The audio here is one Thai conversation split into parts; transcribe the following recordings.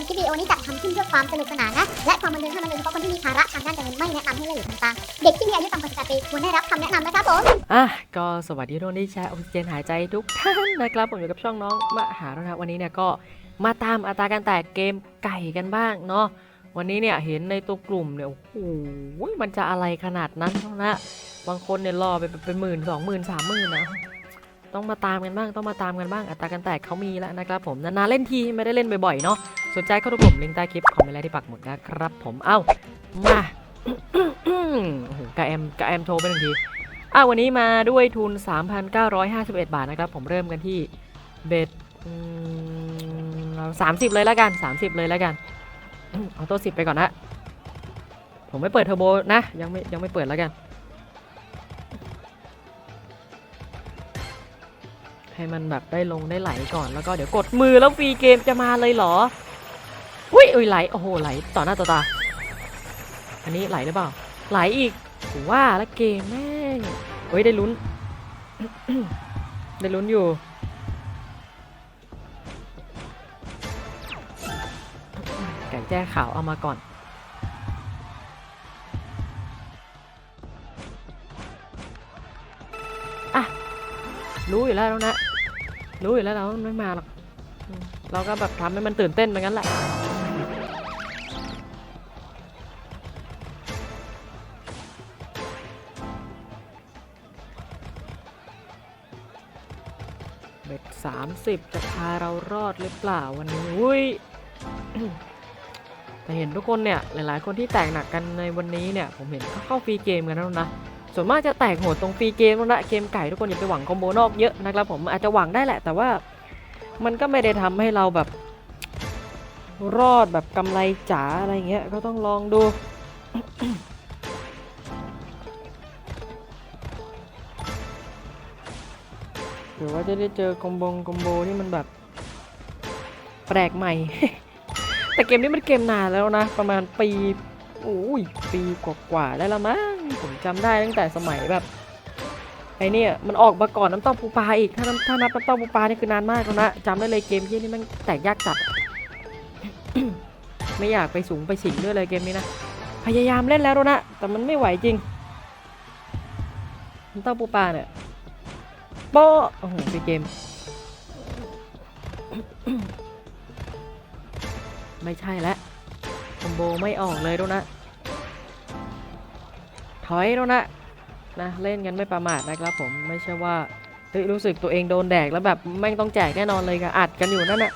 มคลิปวิดีโอนี้จัดทำขึ้นเพื่อความสนุกสนานนะ และความบันเทิงเท่านั้นเลยเฉพาะคนที่มีภาระทางด้านการเงินไม่แนะนำให้เล่นหรือทำตามเด็กที่มีอายุต่ำกว่า18ปีควรได้รับคำแนะนำนะครับผมอะก็สวัสดีทุกคนที่ใช้ออกซิเจนหายใจทุกท่านนะครับผมอยู่กับช่องน้องมหาแล้วนะวันนี้เนี่ยก็มาตามอัตราการแตกเกมไก่กันบ้างเนาะวันนี้เนี่ยเห็นในตัวกลุ่มเนี่ยโอ้โหมันจะอะไรขนาดนั้นเท่านะบางคนเนี่ยรอไปเป็นหมื่นสองหมื่นสามหมื่นนะ ต้องมาตามกันบ้างต้องมาตามกันบ้างอัตราการแตกเขามีแล้วนะครับผมนานๆเล่นทีไม่ได้เล่นบ่อยๆเนาะสนใจเข้าดูกลุ่มลิงก์ใต้คลิปคอมเมนต์ที่ปักหมุดนะครับผมเอ้ามาโอ้โหกะแอมกะแอมโทรไปหนึ่งทีอะวันนี้มาด้วยทุน 3,951 บาทนะครับ ผมเริ่มกันที่เบ็ดสามสิบเลยแล้วกัน 30 เลยแล้วกันเอาตัวสิบไปก่อนนะ ผมไม่เปิดเทอร์โบนะ ยังไม่ยังไม่เปิดแล้วกัน ให้มันแบบได้ลงได้ไหลก่อนแล้วก็เดี๋ยวกดมือแล้วฟรีเกมจะมาเลยเหรอ อุ้ยอุ้ยไหลโอ้โหไหลต่อหน้าต่อตา อันนี้ไหลหรือเปล่า ไหลอีกผมว่าแล้วเกมแม่งเฮ้ยได้ลุ้น ได้ลุ้นอยู่ไก่แจ้ขาวเอามาก่อนอะรู้อยู่แล้วนะ รู้อยู่แล้วเราไม่มาหรอกเราก็แบบทำให้มันตื่นเต้นไปงั้นแหละเบ็ดสามสิบจะพาเรารอดหรือเปล่าวันนี้อุ้ยแต่เห็นทุกคนเนี่ย หลายๆ คนที่แตกหนักกันในวันนี้เนี่ย ผมเห็นเขาเข้าฟรีเกมกันแล้วนะ ส่วนมากจะแตกโหดตรงฟรีเกมแล้วนะเกมไก่ทุกคนอย่าไปหวังคอมโบนอกเยอะนะครับผมอาจจะหวังได้แหละ แต่ว่ามันก็ไม่ได้ทำให้เราแบบ รอดแบบกำไรจ๋าอะไรเงี้ยก็ต้องลองดูหรือว่าจะได้เจอคอมโบงคอมโบที่มันแบบแปลกใหม่ แต่เกมนี้มันเกมนานแล้วนะ ประมาณปีอุ้ยปีกว่าๆได้แล้วมั้ง ผมจำได้ตั้งแต่สมัยแบบไอเนี่ยมันออกมาก่อนน้ำเต้าปูปลาอีกถ้าน้ำถ้านับน้ำเต้าปูปลานี่คือนานมากแล้วนะจำได้เลยเกมที่นี่มันแตกยากจัด ไม่อยากไปสูงไปสิงด้วยเลยเกมนี้นะพยายามเล่นแล้วนะแต่มันไม่ไหวจริงน้ำเต้าปูปลาเนี่ยโป๊ะโอ้โหฟรีเกม ไม่ใช่แล้วคอมโบไม่ออกเลยดูนะ อยแล้วนะนะเล่นกันไม่ประมาทนะครับผมไม่ใช่ว่าเฮ้ยรู้สึกตัวเองโดนแดกแล้วแบบแม่งต้องแจกแน่นอนเลยค่ะอัดกันอยู่นั่นแหละ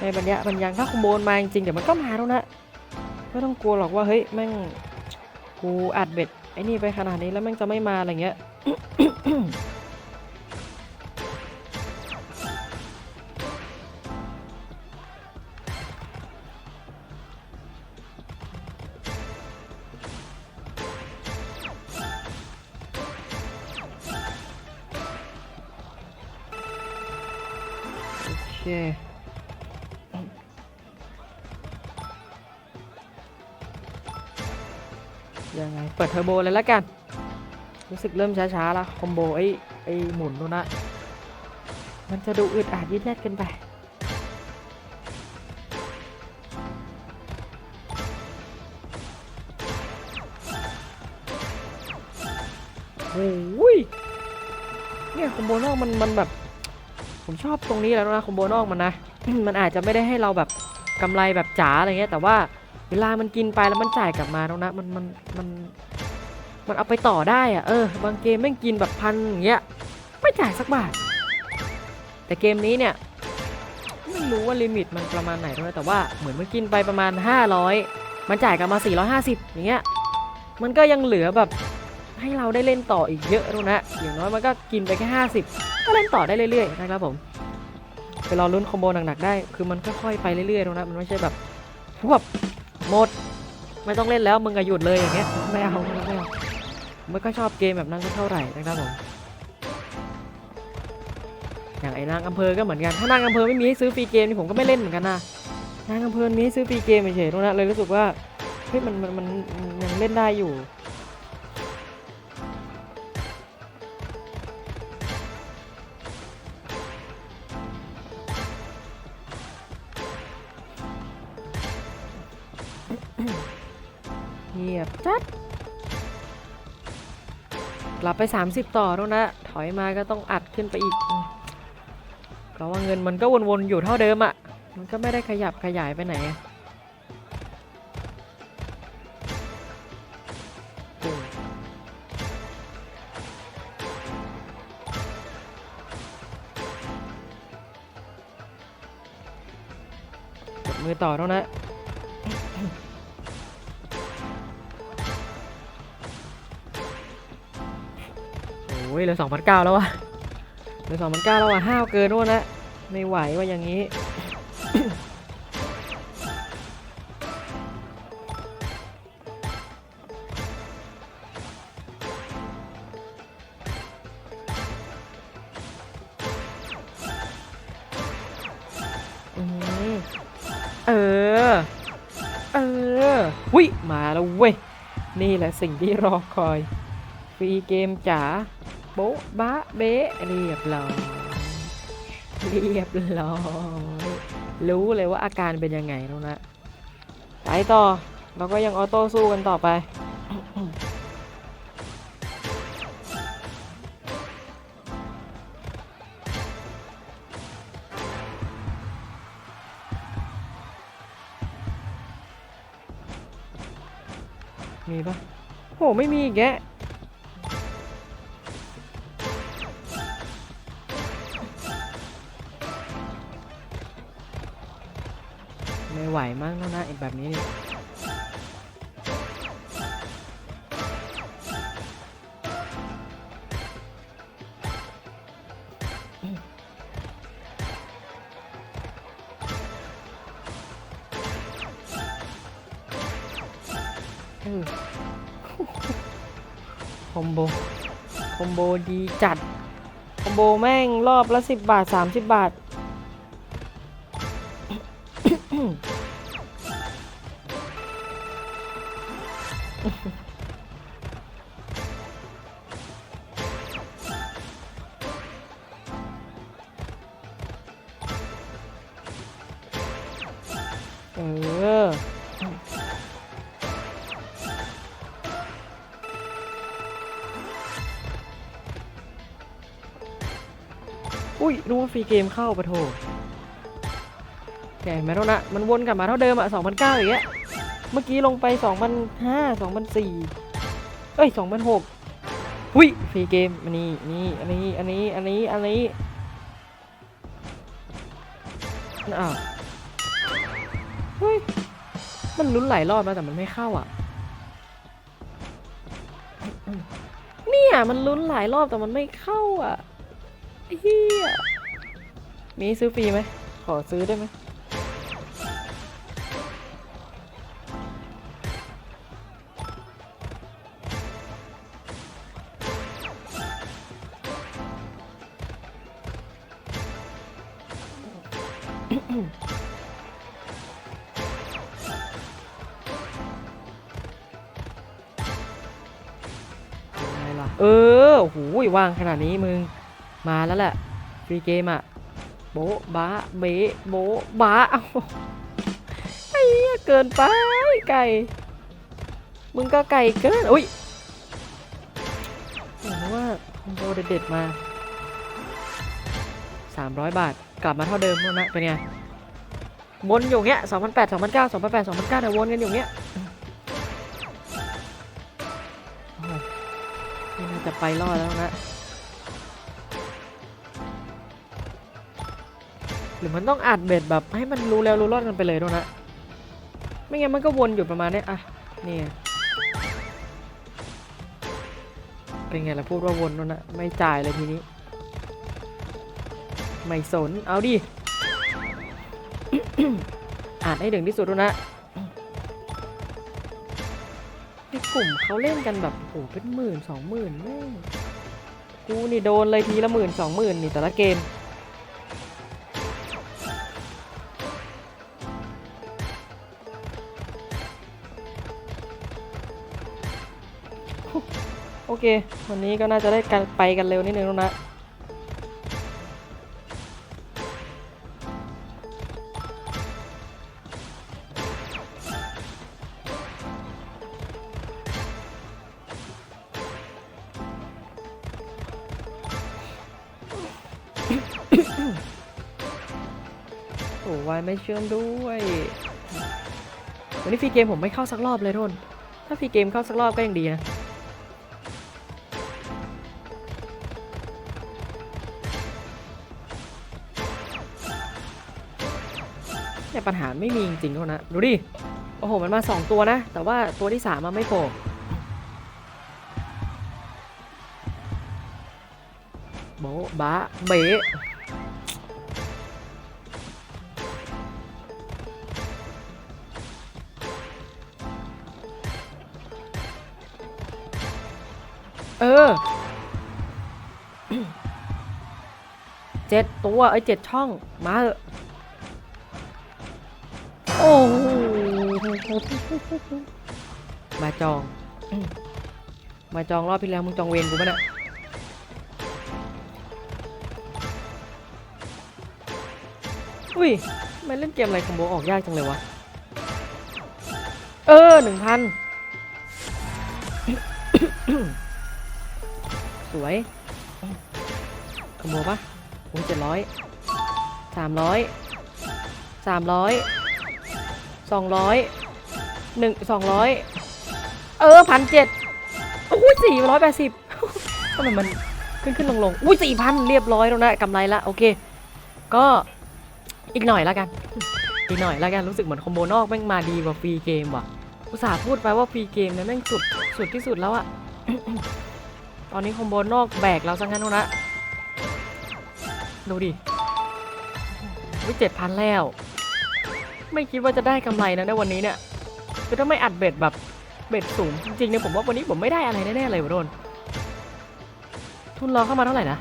ในบรรยะบรรยังถ้าคุมโบนมาจริงๆเดี๋ยวมันก็มาแล้วนะไม่ต้องกลัวหรอกว่าเฮ้ยแม่งกูอัดเบ็ดไอ้นี่ไปขนาดนี้แล้วแม่งจะไม่มาอะไรเงี้ย อร์โบเลยแล้วกัน รู้สึกเริ่มช้าๆแล้วคอมโบไอ้ไอ้หมุนนู่นนะมันจะดูอึดอัดยืดแยดกันไปโอ้ยเนี่ยคอมโบนอกมันมันแบบ ผมชอบตรงนี้แล้วนะคอมโบนอกมันนะ มันอาจจะไม่ได้ให้เราแบบกำไรแบบจ๋าอะไรเงี้ยแต่ว่าเวลามันกินไปแล้วมันจ่ายกลับมาตรงนะมันมันมัน มันเอาไปต่อได้อะเออบางเกมแม่งกินแบบพันอย่างเงี้ยไม่จ่ายสักบาท แต่เกมนี้เนี่ยไม่รู้ว่าลิมิตมันประมาณไหนด้วยแต่ว่าเหมือนมันกินไปประมาณ 500 มันจ่ายกลับมา 450 อย่างเงี้ยมันก็ยังเหลือแบบให้เราได้เล่นต่ออีกเยอะด้วยนะอย่างน้อยมันก็กินไปแค่ 50 ก็เล่นต่อได้เรื่อยๆนะครับผมไปรอลุ้นคอมโบหนักๆได้ คือมันค่อยๆไปเรื่อยๆนะมันไม่ใช่แบบพวบหมดไม่ต้องเล่นแล้วมึงก็หยุดเลยอย่างเงี้ยไม่เอาไม่เอา ไม่ก็ชอบเกมแบบนั้นสัเท่าไหร่นะครับผมอย่างไอ้นางอำเภอก็เหมือนกันถ้านางอำเภอไม่มีให้ซื้อฟรีเกมนี่ผมก็ไม่เล่นเหมือนกันนะนางอำเภอมีให้ซื้อฟรีเกมเฉยๆตรงนั้นเลยรู้สึกว่าเฮ้ยมันมันมันยังเล่นได้อยู่เงียบจัด กลับไป 30 ต่อแล้วนะถอยมาก็ต้องอัดขึ้นไปอีก เพราะว่าเงินมันก็วนๆอยู่เท่าเดิมอะ่ะ มันก็ไม่ได้ขยับขยายไปไหนมือต่อแล้วนะ โอ้ยเหลือสองพันเก้าแล้ววะเหลือสองพันเก้าแล้ววะห้าวเกินนู่นนะไม่ไหวว่าอย่างนี้ เออ เออวิมาแล้วเว้ย นี่แหละสิ่งที่รอคอย ฟรีเกมจ๋า โบ๊ะบะเบะเรียบร้อยเรียบร้อยรู้เลยว่าอาการเป็นยังไงแล้วนะไปต่อเราก็ยังออโต้สู้กันต่อไปมีปะโห ไม่มีอีกแก คอมโบ คอมโบดีจัด คอมโบแม่งรอบละสิบบาทสามสิบบาท เออ อุ้ยนึกว่าฟรีเกมเข้าปะโถแกเห็นไหมเท่านะมันวนกลับมาเท่าเดิมอะ2 0 0อย่างเงี้ย เมื่อกี้ลงไป2,500 2,400เอ้ย2,600อุ้ยฟรีเกมอันนี้นี่อันนี้ อันนี้ อันนี้ อันนี้อ้าวเฮ้ย มันลุ้นหลายรอบแล้วแต่มันไม่เข้าอะ เนี่ยมันลุ้นหลายรอบแต่มันไม่เข้าอะ เฮียมีซื้อฟรีไหม ขอซื้อได้ไหมอะไรล่ะเออโอ้โหว่างขนาดนี้มึง มาแล้วแหละฟรีเกมอะโบ๊ะบะเบะโบ๊ะบะเอาไอ้เฮ้ยเกินไปไก่ มึงก็ไก่เกินอุ้ยเห็นว่าคอมโบเด็ดๆมา 300 บาทกลับมาเท่าเดิมแล้วนะเป็นไงวนอยู่เงี้ย2008 2009 2008 2009เนี่ยวนกันอยู่เงี้ยโอ้โหนี่น่าจะไปรอดแล้วนะ หรือมันต้องอัดเบ็ดแบบให้มันรู้แล้วรู้รอดกันไปเลยด้วยนะ ไม่งั้นมันก็วนอยู่ประมาณเนี้ยอะนี่เป็นไงล่ะพูดว่าวนด้วยนะไม่จ่ายเลยทีนี้ ไม่สนเอาดิอ่านให้ถึงที่สุดด้วยนะในกลุ่มเขาเล่นกันแบบโอ้เป็นหมื่นสองหมื่นแม่กูนี่โดนเลยทีละหมื่นสองหมื่นนี่แต่ละเกม อเค วันนี้ก็น่าจะได้การไปกันเร็วนิดนึงแล้วนะโอ้วายไม่เชื่อมด้วย วันนี้ฟรีเกมผมไม่เข้าสักรอบเลยทุนถ้าฟรีเกมเข้าสักรอบก็ยังดีนะ ปัญหาไม่มีจริงๆเทุกคนะดูดิ โอ้โห มันมาสองตัวนะ แต่ว่าตัวที่สามมันไม่โผล่โบ๊บะเบะเออเจ็ดตัวไอ้ยเจ็ดช่อง มาเถอะ อ้โหมาจอง มาจองรอบที่แล้วมึงจองเวรกูปะเนี่ยอุ้ยมันเล่นเกมอะไรคอมโบออกยากจังเลยวะ เออหนึ่งพันสวยคอมโบปะโอ้ยเจ็ดร้อยสามร้อยสามร้อย สองร้อยหนึ่งสองร้อยเออพันเจ็ดโอ้ยสี่ร้อยแปดสิบทำไมมันขึ้นขึ้นลงลงอุ้ยสี่พันเรียบร้อยแล้วนะกำไรละโอเค ก็อีกหน่อยแล้วกัน อีกหน่อยแล้วกันรู้สึกเหมือนคอมโบนอกแม่งมาดีกว่าฟรีเกมว่ะอุตส่าห์พูดไปว่าฟรีเกมเนี่ยแม่งสุดสุดที่สุดแล้วอะตอนนี้คอมโบนอกแบกเราซะงั้นแล้วนะดูดิวิเจ็ดพันแล้ว ไม่คิดว่าจะได้กำไรนะในวันนี้เนี่ยคือถ้าไม่อัดเบ็ดแบบเบ็ดสูงจริงๆเนี่ยผมว่าวันนี้ผมไม่ได้อะไรแน่ๆเลยวะโดนทุนรอเข้ามาเท่าไหร่นะ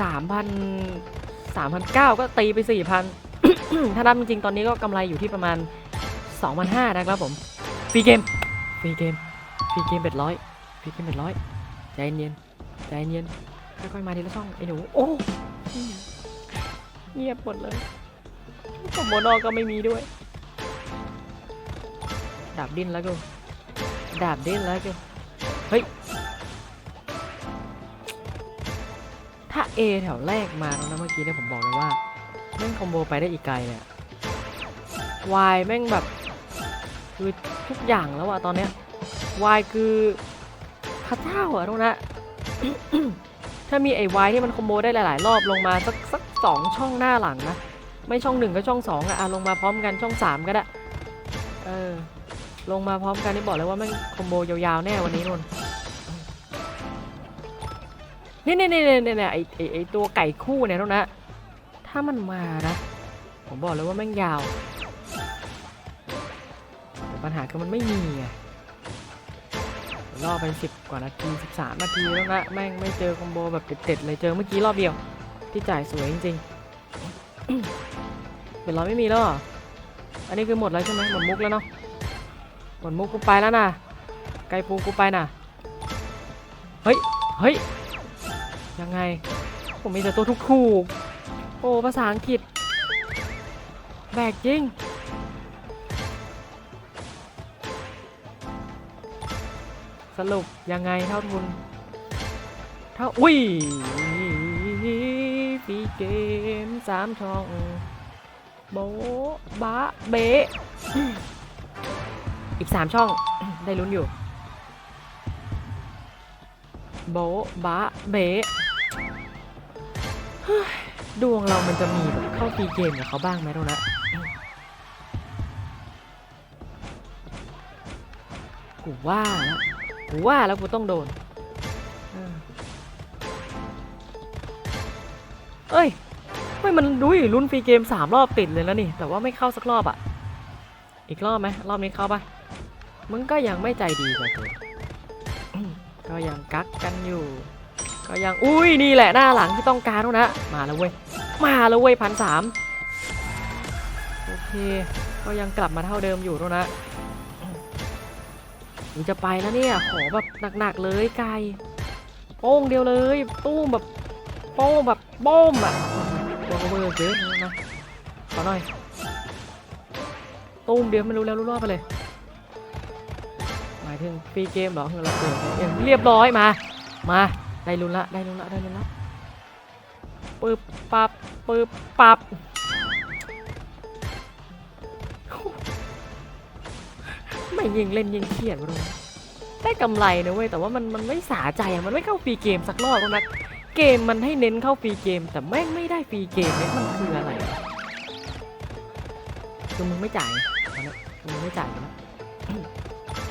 สามพันสามพันเก้าก็ตีไปสี่พันถ้านับจริงๆตอนนี้ก็กำไรอยู่ที่ประมาณสองพันห้านะครับผมฟรีเกมฟรีเกมฟรีเกมเบ็ดร้อยฟรีเกมเบ็ดร้อยใจเย็นใจเย็นค่อยๆมาทีละช่องไอ้หนูโอ้เงียบหมดเลย คอมโนก็ไม่มีด้วย ดาบดิ้นแล้วกูดาบดิ้นแล้วกูเฮ้ย ถ้า A แถวแรกมาแล้วนะเมื่อกี้เนี่ยผมบอกเลยว่าแม่งคอมโบไปได้อีกไกลเลยอะ Y แม่งแบบคือทุกอย่างแล้วอะตอนเนี้ย Y คือพระเจ้าอะทุกนะถ้ามีไอ้ Y ที่มันคอมโบได้หลาย ๆ รอบลงมาสักสักสองช่องหน้าหลังนะ ไม่ช่องหนึ่งก็ช่องสองอะอะลงมาพร้อมกันช่องสามก็ได้เออลงมาพร้อมกันนี่บอกเลยว่าม่งคอมโบยาวๆแน่วันนี้นนนี่นี่นี่นี่นี่ไอไอไอตัวไก่คู่เนี่ยนะถ้ามันมานะ ผมบอกเลยว่าแม่งยาวปัญหาคือมันไม่มีไงรอบไปสิบกว่านาทีสิบสามนาทีแล้วนะแม่งไม่เจอคอมโบแบบเด็ดๆเลยเจอเมื่อกี้รอบเดียว ที่จ่ายสวยจริงๆ เป็นร้อยไม่มีแล้วอันนี้คือหมดแล้วใช่ไหมหมดมุกแล้วเนาะหมดมุกกูไปแล้วนะไก่ปูกูไปนะเฮ้ยเฮ้ยยังไง ผมมีแต่ตัวทุกถูกโอ้ภาษาอังกฤษแบกจริงสรุปยังไงเท่าทุนเท่าอุ้ยฟีเกมสามช่อง โบะบะเบะอีกสามช่อง ได้ลุ้นอยู่ โบะบะเบะเฮ้ยดวงเรามันจะมีแบบเข้าฟีเกมกับเขาบ้างไหมโดนะกูว่าแล้วกูว่าแล้วกูต้องโดน เออเอ้ย ไม่มันดูดิลุ้นฟรีเกมสามรอบติดเลยแล้วนี่ แต่ว่าไม่เข้าสักรอบอะอีกรอบไหมรอบนี้เข้าปะมึงก็ยังไม่ใจดีกันก็ยังกักกันอยู่ ก็ยัง อุ้ยนี่แหละหน้าหลังที่ต้องการแล้วนะ มาแล้วเว้ย มาแล้วเว้ยพันสามโอเค ก็ยังกลับมาเท่าเดิมอยู่แล้วนะมึงจะไปแล้วเนี่ย ขอแบบหนักๆเลยไก่โป้งเดียวเลย ตู้มแบบโป้งแบบโป้มอะ โดนโอเวอร์เยอะนะขอหน่อยตุ้มเดียวไม่รู้แล้วรู้รอบไปเลยหมายถึงฟรีเกมเหรอเราเปิดเรียบร้อยมา มาได้ลุ้นละได้ลุ้นละได้ลุ้นละปึ๊บปับปึ๊บปับไม่ยิงเล่นยิงเครียดรู้ได้กำไรนะเว้ยแต่ว่ามันมันไม่สาใจมันไม่เข้าฟรีเกมสักรอบนะ เกมมันให้เน้นเข้าฟรีเกม แต่แม่งไม่ได้ฟรีเกมเนี่ยมันคืออะไรคือมึงไม่จ่ายนนี้คือมึงไม่จ่ายอยู่แล้ว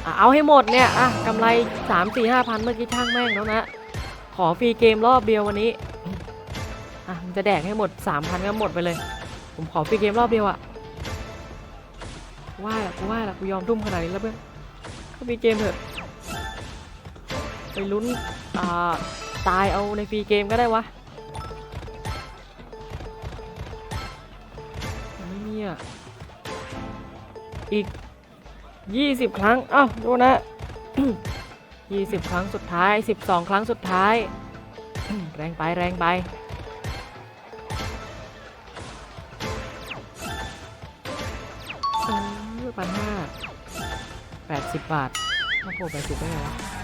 อะเอาให้หมดเนี่ยอะกำไรสามสี่ห้าพันเมื่อกี้ช่างแม่งแล้วนะ ขอฟรีเกมรอบเดียววันนี้อะมันจะแดกให้หมดสามพันก็หมดไปเลย ผมขอฟรีเกมรอบเดียวอะว่าละกูว่าละกูยอมทุ่มขนาดนี้แล้วเพื่อนก็ฟรีเกมเถอะไปลุ้นอ่า ตายเอาในฟรีเกมก็ได้วะไม่มีอะอีก 20 ครั้ง เอ้าดูนะ 20 ครั้งสุดท้าย 12 ครั้งสุดท้าย แรงไปแรงไปเออพันห้าแปดสิบบาทโอ้โหแปดสิบได้ไงวะ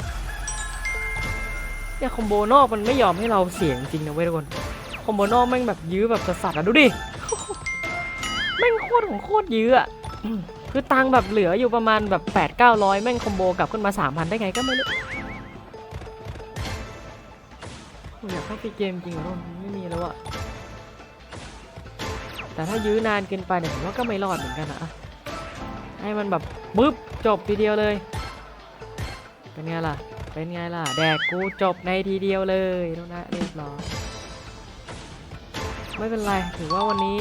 เนี่ยคอมโบนอกมันไม่ยอมให้เราเสี่ยงจริงนะเว้ยทุกคนคอมโบนอกแม่งแบบยื้อแบบสัสๆอะดูดิแม่งโคตรของโคตรยื้ออะคือตังแบบเหลืออยู่ประมาณแบบแปดเก้าร้อยแม่งคอมโบกลับขึ้นมาสามพันได้ไงก็ไม่รู้อยากเข้าฟรีเกมจริงเหรอไม่มีแล้วอะแต่ถ้ายื้อนานเกินไปเนี่ยผมว่าก็ไม่รอดเหมือนกันนะอะให้มันแบบบึ๊บจบทีเดียวเลย เป็นไงล่ะ เป็นไงล่ะ แดกกูจบในทีเดียวเลยแล้วนะเรียบร้อยไม่เป็นไร ถือว่าวันนี้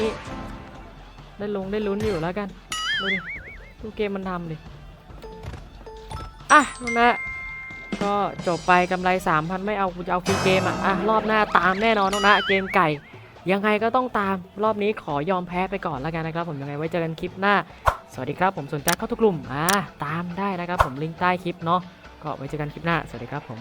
ได้ลงได้ลุ้นอยู่แล้วกัน ดูดิดูเกมมันทำดิ อะนู่นนะก็จบไปกำไร 3,000 ไม่เอากูจะเอาฟรีเกมอะอะ รอบหน้าตามแน่นอนนู่นนะเกมไก่ ยังไงก็ต้องตามรอบนี้ขอยอมแพ้ไปก่อนแล้วกันนะครับ ผมยังไงไว้เจอกันคลิปหน้า สวัสดีครับผมสนใจเข้าทุกกลุ่มอ่าตามได้นะครับผมลิงก์ใต้คลิปเนาะ ก็ไว้เจอกันคลิปหน้า สวัสดีครับผม